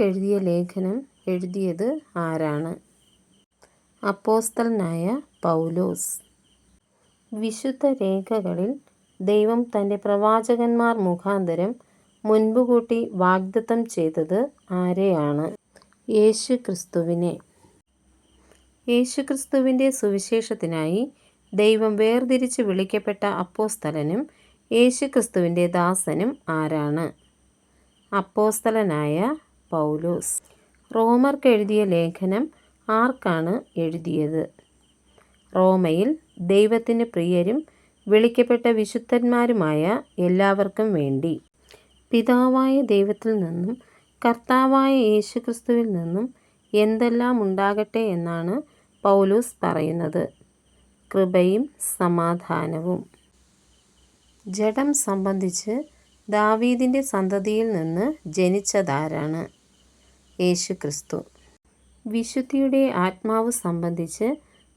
റോമർക്കെഴുതിയ ലേഖനം എഴുതിയത് ആരാണ്? അപ്പോസ്തലനായ പൗലോസ്. വിശുദ്ധ രേഖകളിൽ ദൈവം തന്റെ പ്രവാചകന്മാർ മുഖാന്തരം മുൻപുകൂട്ടി വാഗ്ദത്തം ചെയ്തത് ആരെയാണ്? യേശു ക്രിസ്തുവിനെ യേശു ക്രിസ്തുവിന്റെ സുവിശേഷത്തിനായി ദൈവം വേർതിരിച്ച് വിളിക്കപ്പെട്ട അപ്പോസ്തലനും യേശു ക്രിസ്തുവിന്റെ ദാസനും ആരാണ്? അപ്പോസ്തലനായ പൗലോസ്. റോമർക്ക് എഴുതിയ ലേഖനം ആർക്കാണ് എഴുതിയത്? റോമയിൽ ദൈവത്തിന് പ്രിയരും വിളിക്കപ്പെട്ട വിശുദ്ധന്മാരുമായ എല്ലാവർക്കും വേണ്ടി പിതാവായ ദൈവത്തിൽ നിന്നും കർത്താവായ യേശുക്രിസ്തുവിൽ നിന്നും എന്തെല്ലാം ഉണ്ടാകട്ടെ എന്നാണ് പൗലൂസ് പറയുന്നത്. കൃപയും സമാധാനവും. ജഡം സംബന്ധിച്ച് ദാവീദിന്റെ സന്തതിയിൽ നിന്ന് ജനിച്ചതാരാണ്? യേശുക്രിസ്തു. വിശുദ്ധിയുടെ ആത്മാവ് സംബന്ധിച്ച്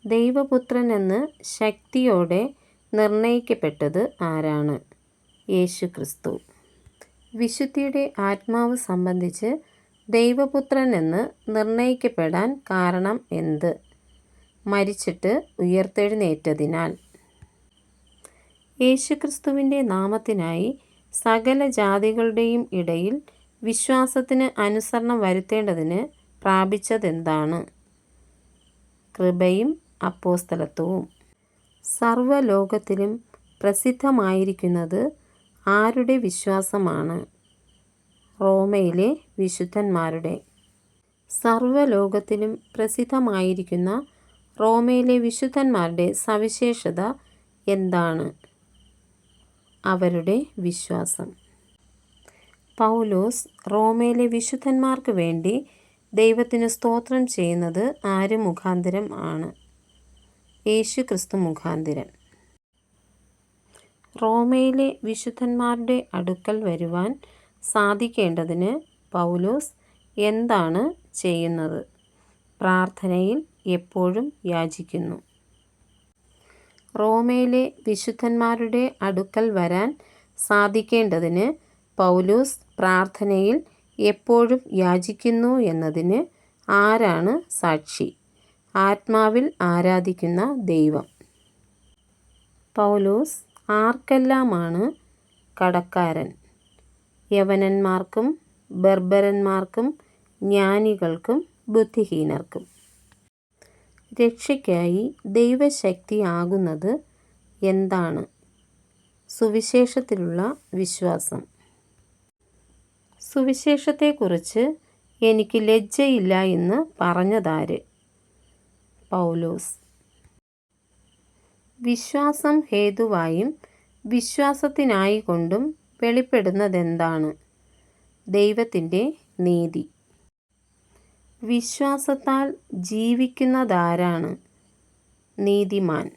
ദൈവപുത്രൻ എന്ന് ശക്തിയോടെ നിർണയിക്കപ്പെട്ടത് ആരാണ്? യേശു ക്രിസ്തു വിശുദ്ധിയുടെ ആത്മാവ് സംബന്ധിച്ച് ദൈവപുത്രൻ എന്ന് നിർണയിക്കപ്പെടാൻ കാരണം എന്ത്? മരിച്ചിട്ട് ഉയർത്തെഴുന്നേറ്റതിനാൽ. യേശുക്രിസ്തുവിന്റെ നാമത്തിനായി സകല ജാതികളുടെയും ഇടയിൽ വിശ്വാസത്തിന് അനുസരണം വരുത്തേണ്ടതിന് പ്രാപിച്ചതെന്താണ്? കൃപയും അപ്പോസ്തലത്വവും. സർവലോകത്തിലും പ്രസിദ്ധമായിരിക്കുന്നത് ആരുടെ വിശ്വാസമാണ്? റോമയിലെ വിശുദ്ധന്മാരുടെ. സർവലോകത്തിലും പ്രസിദ്ധമായിരിക്കുന്ന റോമയിലെ വിശുദ്ധന്മാരുടെ സവിശേഷത എന്താണ്? അവരുടെ വിശ്വാസം. പൗലോസ് റോമയിലെ വിശുദ്ധന്മാർക്ക് വേണ്ടി ദൈവത്തിന് സ്തോത്രം ചെയ്യുന്നത് ആര് മുഖാന്തരം ആണ്? യേശു ക്രിസ്തു മുഖാന്തരം. റോമയിലെ വിശുദ്ധന്മാരുടെ അടുക്കൽ വരുവാൻ സാധിക്കേണ്ടതിന് പൗലോസ് എന്താണ് ചെയ്യുന്നത്? പ്രാർത്ഥനയിൽ എപ്പോഴും യാചിക്കുന്നു. റോമയിലെ വിശുദ്ധന്മാരുടെ അടുക്കൽ വരാൻ സാധിക്കേണ്ടതിന് പൗലോസ് പ്രാർത്ഥനയിൽ എപ്പോഴും യാചിക്കുന്നു എന്നതിന് ആരാണ് സാക്ഷി? ആത്മാവിൽ ആരാധിക്കുന്ന ദൈവം. പൗലോസ് ആർക്കെല്ലാമാണ് കടക്കാരൻ? യവനന്മാർക്കും ബർബരന്മാർക്കും ജ്ഞാനികൾക്കും ബുദ്ധിഹീനർക്കും. രക്ഷയ്ക്കായി ദൈവശക്തി ആകുന്നത് എന്താണ്? സുവിശേഷത്തിലുള്ള വിശ്വാസം. സുവിശേഷത്തെക്കുറിച്ച് എനിക്ക് ലജ്ജയില്ല എന്ന് പറഞ്ഞതാര്? പൗലോസ്. വിശ്വാസം ഹേതുവായും വിശ്വാസത്തിനായി കൊണ്ടും വെളിപ്പെടുന്നതെന്താണ്? ദൈവത്തിന്റെ നീതി. വിശ്വാസത്താൽ ജീവിക്കുന്നതാരാണ്? നീതിമാൻ.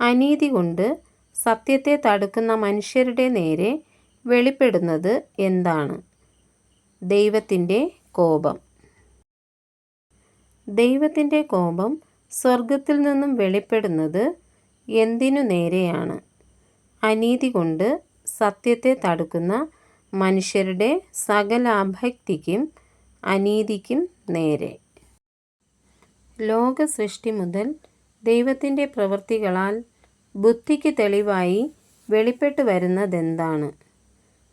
അനീതി കൊണ്ട് സത്യത്തെ തടുക്കുന്ന മനുഷ്യരുടെ നേരെ വെളിപ്പെടുന്നത് എന്താണ്? ദൈവത്തിന്റെ കോപം. ദൈവത്തിന്റെ കോപം സ്വർഗത്തിൽ നിന്നും വെളിപ്പെടുന്നത് എന്തിനു നേരെയാണ്? അനീതി കൊണ്ട് സത്യത്തെ തടുക്കുന്ന മനുഷ്യരുടെ സകല അഭക്തിക്കും അനീതിക്കും നേരെ. ലോക സൃഷ്ടി മുതൽ ദൈവത്തിന്റെ പ്രവൃത്തികളാൽ ബുദ്ധിക്ക് തെളിവായി വെളിപ്പെട്ടു വരുന്നതെന്താണ്?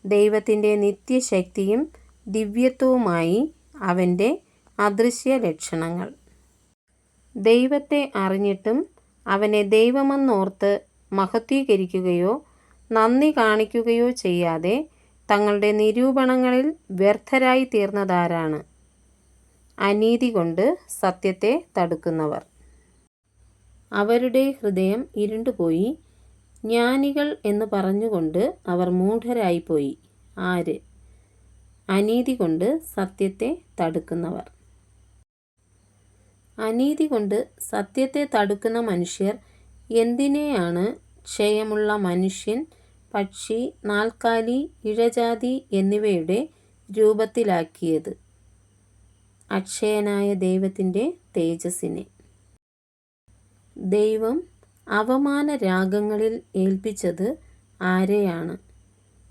ദൈവത്തിന്റെ നിത്യശക്തിയും ദിവ്യത്വവുമായി അവന്റെ അദൃശ്യ ലക്ഷണങ്ങൾ ദൈവത്തെ അറിഞ്ഞിട്ടും അവനെ ദൈവമെന്നോർത്ത് മഹത്വീകരിക്കുകയോ നന്ദി കാണിക്കുകയോ ചെയ്യാതെ തങ്ങളുടെ നിരൂപണങ്ങളിൽ വ്യർത്ഥരായി തീർന്നതാരാണ്? അനീതി കൊണ്ട് സത്യത്തെ തടുക്കുന്നവർ. അവരുടെ ഹൃദയം ഇരുണ്ടുപോയി ജ്ഞാനികൾ എന്ന് പറഞ്ഞുകൊണ്ട് അവർ മൂഢരായിപ്പോയി. ആര്? അനീതി കൊണ്ട് സത്യത്തെ തടുക്കുന്നവർ. അനീതി കൊണ്ട് സത്യത്തെ തടുക്കുന്ന മനുഷ്യർ എന്തിനെയാണ് ക്ഷയമുള്ള മനുഷ്യൻ പക്ഷി നാൽക്കാലി ഇഴജാതി എന്നിവയുടെ രൂപത്തിലാക്കിയത്? അക്ഷയനായ ദൈവത്തിന്റെ തേജസ്സിനെ. ദൈവം അവമാന രാഗങ്ങളിൽ ഏൽപ്പിച്ചത് ആരെയാണ്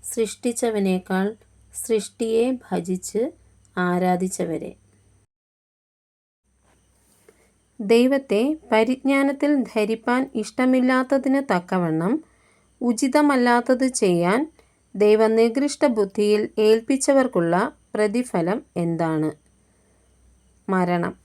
സൃഷ്ടിച്ചവനേക്കാൾ സൃഷ്ടിയെ ഭജിച്ച് ആരാധിച്ചവരെ. ദൈവത്തെ പരിജ്ഞാനത്തിൽ ധരിപ്പാൻ ഇഷ്ടമില്ലാത്തതിന് തക്കവണ്ണം ഉചിതമല്ലാത്തത് ചെയ്യാൻ ദൈവനികൃഷ്ട ബുദ്ധിയിൽ ഏൽപ്പിച്ചവർക്കുള്ള പ്രതിഫലം എന്താണ്? മരണം.